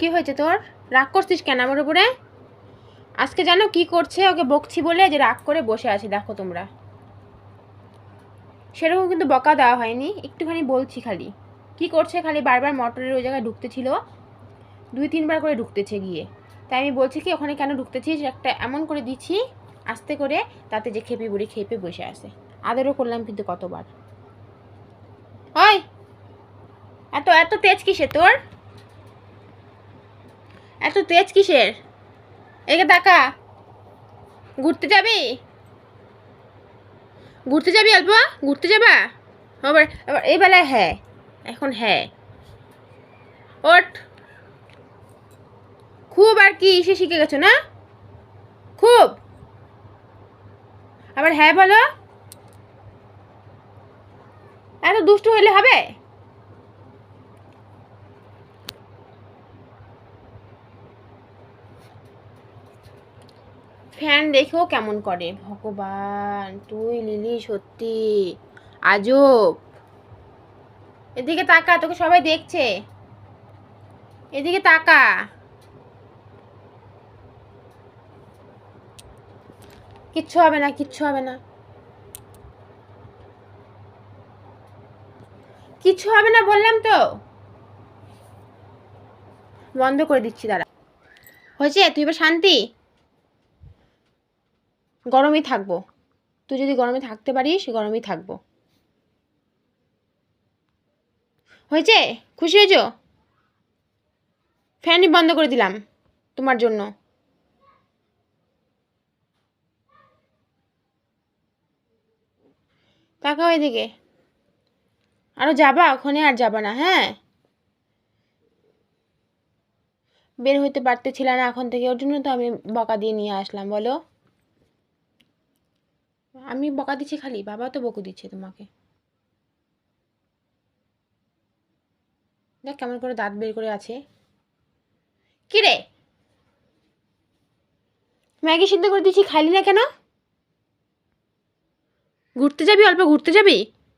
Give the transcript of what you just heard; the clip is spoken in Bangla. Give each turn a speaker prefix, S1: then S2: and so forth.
S1: কি হয়েছে তোর? রাগ করছিস কেন আমার উপরে? আজকে জানো কি করছে? ওকে বকছি বলে যে রাগ করে বসে আছে, দেখো তোমরা। সেরকম কিন্তু বকা দেওয়া হয়নি, একটুখানি বলছি খালি। কি করছে খালি? বারবার মটরের ওই জায়গায় ঢুকতেছিল। দুই, তিনবার করে ঢুকতেছে গিয়ে। তাই আমি বলছি কি, ওখানে কেন ঢুকতেছিস? একটা এমন করে দিচ্ছি, আস্তে করে, তাতে যে খেপে বুড়ি খেপে বসে আছে। আদরও করলাম কিন্তু কতবার। ওই, এত এত তেজ কিসে তোর? এত তেজ কিসের? একে তাকা। ঘুরতে যাবি? ঘুরতে যাবি অল্প? ঘুরতে যাবা? আবার আবার এই বেলায় হ্যাঁ এখন হ্যাঁ। ওট খুব আর কি এসে শিখে গেছো না? খুব। আবার হ্যাঁ বলো। এত দুষ্টু হইলে হবে? ফ্যান দেখেও কেমন করে? ভগবান, তুই লিলি, সত্যি। আজব। এদিকে তাকা, তোকে সবাই দেখছে। এদিকে তাকা। কিচ্ছু হবে না, কিচ্ছু হবে না। কিচ্ছু হবে না বললাম তো। বন্ধ করে দিচ্ছি, দাঁড়া। হয়েছে? তুই এবার শান্তি? গরমই থাকব। তুই যদি গরমে থাকতে পারিস, গরমেই থাকব। হয়েছে? খুশি হয়েছ? ফ্যানই বন্ধ করে দিলাম তোমার জন্য। তাকাও এদিকে। আরও যাবা? ওখানে আর যাবা না হ্যাঁ? বের হইতে পারতেছিল না এখন থেকে, ওর জন্য তো আমি বকা দিয়ে নিয়ে আসলাম, বলো। আমি বকা দিচ্ছি খালি বাবা তো বকু দিচ্ছে তোমাকে। দেখ কেমন করে দাঁত বের করে আছে। কি রে ম্যাগি সিদ্ধ করে দিচ্ছি, খাইলি না কেন? ঘুরতে যাবি, অল্প ঘুরতে যাবি?